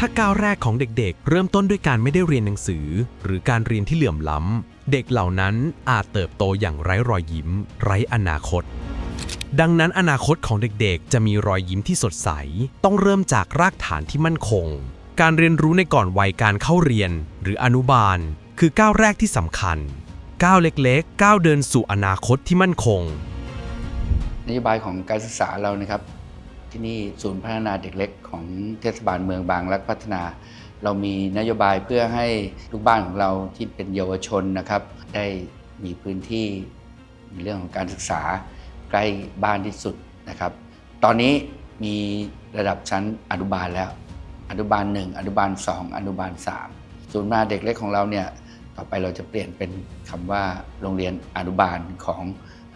ถ้าก้าวแรกของเด็กๆ เริ่มต้นด้วยการไม่ได้เรียนหนังสือ หรือการเรียนที่เหลื่อมล้ำ เด็กเหล่านั้นอาจเติบโตอย่างไร้รอยยิ้ม ไร้อนาคต ดังนั้นอนาคตของเด็กๆ จะมีรอยยิ้มที่สดใส ต้องเริ่มจากรากฐานที่มั่นคง การเรียนรู้ในก่อนวัยการเข้าเรียน หรืออนุบาล คือก้าวแรกที่สำคัญ ก้าวเล็กๆ ก้าวเดินสู่อนาคตที่มั่นคงนโยบายของการศึกษาเรานะครับ ที่นี่ศูนย์พัฒนาเด็กเล็กของเทศบาลเมืองบางรักพัฒนา เรามีนโยบายเพื่อให้ลูกบ้านของเราที่เป็นเยาวชนนะครับ ได้มีพื้นที่ในเรื่องของการศึกษาใกล้บ้านที่สุดนะครับ ตอนนี้มีระดับชั้นอนุบาลแล้ว อนุบาล 1 อนุบาล 2 อนุบาล 3 ศูนย์พัฒนาเด็กเล็กของเราเนี่ยต่อไปเราจะเปลี่ยนเป็นคำว่าโรงเรียนอนุบาลของ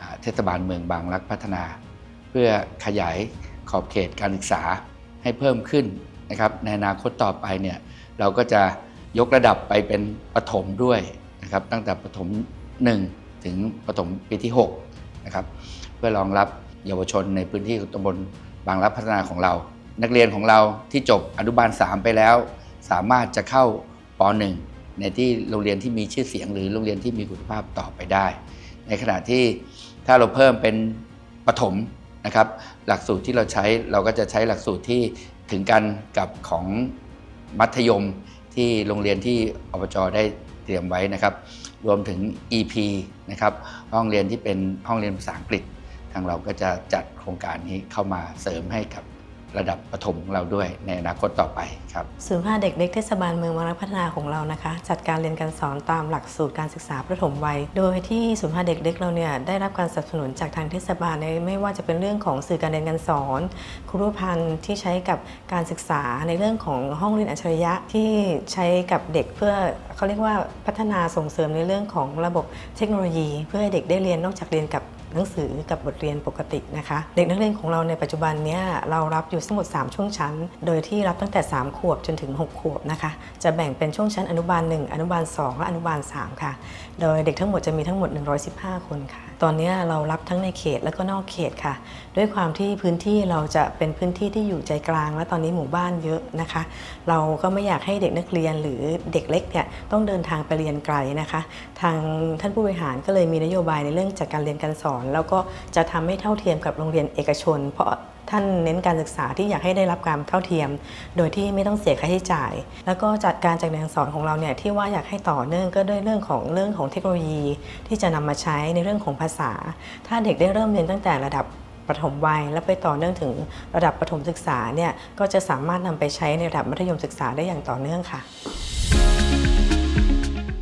อเทศบาลเมืองบางรักพัฒนา เพื่อขยาย ขอบเขตการศึกษาให้เพิ่มขึ้นนะครับในอนาคตต่อไปเนี่ยเราก็จะยกระดับไปเป็นประถมด้วยนะครับตั้งแต่ประถม1 ถึงประถมปีที่6นะครับเพื่อรองรับเยาวชนในพื้นที่ตำบลบางรักพัฒนาของเรา นักเรียนของเราที่จบอนุบาล 3 ไปแล้ว สามารถจะเข้าป .1 ในที่โรงเรียนที่มีชื่อเสียง หรือโรงเรียนที่มีคุณภาพต่อไปได้ ในขณะที่ถ้าเราเพิ่มเป็นประถม นะครับ หลักสูตรที่เราใช้เราก็จะใช้หลักสูตรที่ถึงกันกับของมัธยมที่โรงเรียนที่อบจได้เตรียมไว้นะครับ รวมถึง EP นะครับห้องเรียนที่เป็นห้องเรียนภาษาอังกฤษ ทางเราก็จะจัดโครงการนี้เข้ามาเสริมให้กับ ระดับประถมของเราด้วยในอนาคตต่อไปครับศูนย์พัฒนาเด็กเล็กเทศบาลเมืองวังรักพัฒนาของเรานะคะ จัดการเรียนการสอนตามหลักสูตรการศึกษาประถมวัย โดยที่ศูนย์พัฒนาเด็กเล็กเราเนี่ยได้รับการสนับสนุนจากทางเทศบาลในไม่ว่าจะเป็นเรื่องของสื่อการเรียนการสอน ครูพันธ์ที่ใช้กับการศึกษาในเรื่องของห้องเรียนอัจฉริยะที่ใช้กับเด็กเพื่อเขาเรียกว่าพัฒนาส่งเสริมในเรื่องของระบบเทคโนโลยี เพื่อให้เด็กได้เรียนนอกจากเรียนกับ หนังสือกับบทเรียนปกตินะคะ เด็กนักเรียนของเราในปัจจุบันเนี้ยเรารับอยู่ทั้งหมด 3 ช่วงชั้น โดยที่รับตั้งแต่ 3 ขวบจนถึง 6 ขวบนะคะ จะแบ่งเป็นช่วงชั้นอนุบาล 1 อนุบาล 2 และอนุบาล 3 ค่ะ โดยเด็กทั้งหมดจะมีทั้งหมด 115 คนค่ะ ตอนนี้เรารับทั้งในเขตและก็นอกเขตค่ะ ด้วยความที่พื้นที่เราจะเป็นพื้นที่ที่อยู่ใจกลาง และตอนนี้หมู่บ้านเยอะนะคะ เราก็ไม่อยากให้เด็กนักเรียนหรือเด็กเล็กเนี่ยต้องเดินทางไปเรียนไกลนะคะ ทางท่านผู้บริหารก็เลยมีนโยบายในเรื่องจัดการเรียนการสอนแล้วก็จะทำให้เท่าเทียมกับโรงเรียนเอกชน เพราะท่านเน้นการศึกษาที่อยากให้ได้รับการเท่าเทียม โดยที่ไม่ต้องเสียค่าใช้จ่าย แล้วก็จัดการจัดการเรียนการสอนของเราเนี่ยที่ว่าอยากให้ต่อเนื่องก็ด้วยเรื่องของเรื่องของเทคโนโลยี ที่จะนำมาใช้ในเรื่องของภาษา ถ้าเด็กได้เริ่มเรียนตั้งแต่ระดับประถมวัยและไปต่อเนื่องถึงระดับประถมศึกษาเนี่ยก็จะสามารถนำไปใช้ในระดับมัธยมศึกษาได้อย่างต่อเนื่องค่ะ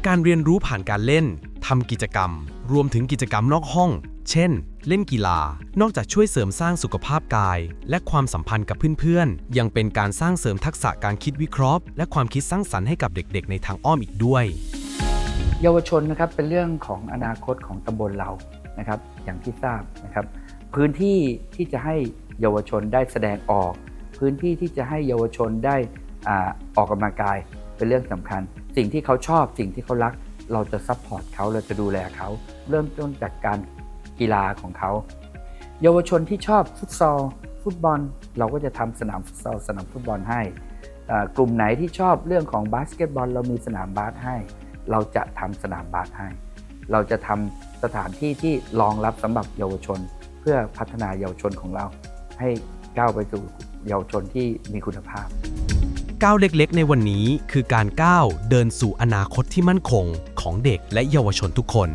การเรียนรู้ผ่านการเล่นทำกิจกรรม รวมถึงกิจกรรมนอกห้อง เช่น เล่นกีฬา นอกจากช่วยเสริมสร้างสุขภาพกาย และความสัมพันธ์กับเพื่อนๆ ยังเป็นการสร้างเสริมทักษะการคิดวิเคราะห์ และความคิดสร้างสรรค์ให้กับเด็กๆ ในทางอ้อมอีกด้วย เยาวชนนะครับเป็นเรื่องของอนาคตของตำบลเรานะครับ อย่างที่ทราบนะครับ พื้นที่ที่จะให้เยาวชนได้แสดงออก พื้นที่ที่จะให้เยาวชนได้อออกกำลังกายเป็นเรื่องสำคัญ สิ่งที่เขาชอบสิ่งที่เขารัก เราจะซัพพอร์ตเขาเราจะดูแลเขา เริ่มต้นจากการ กีฬาของเขา เยาวชนที่ชอบฟุตซอล ฟุตบอล เราก็จะทำสนามฟุตซอล สนามฟุตบอลให้ กลุ่มไหนที่ชอบเรื่องของบาสเกตบอล เรามีสนามบาสให้ เราจะทำสนามบาสให้ เราจะทำสถานที่ที่รองรับสำหรับเยาวชน เพื่อพัฒนาเยาวชนของเรา ให้ก้าวไปสู่เยาวชนที่มีคุณภาพก้าวเล็กๆ ในวันนี้คือการก้าวเดินสู่อนาคตที่มั่นคงของเด็กและเยาวชนทุกคน